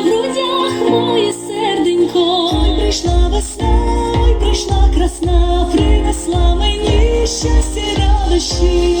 в грудях моє серденько, Ой, прийшла весна, ой, прийшла красна, принесла мені щастя радощі.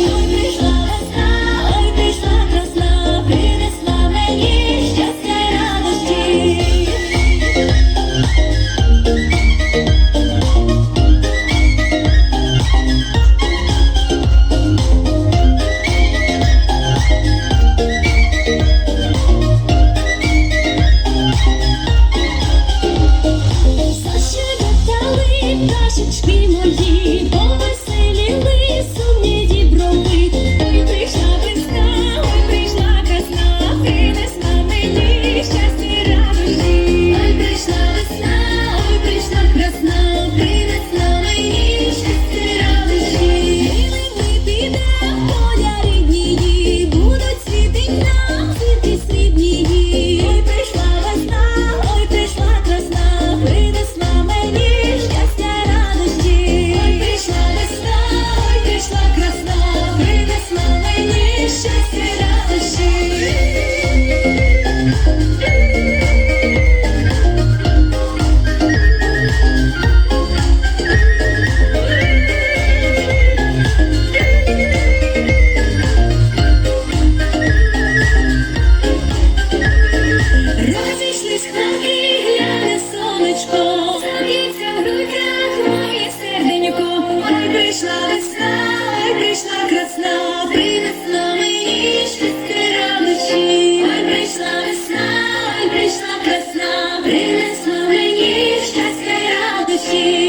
всі.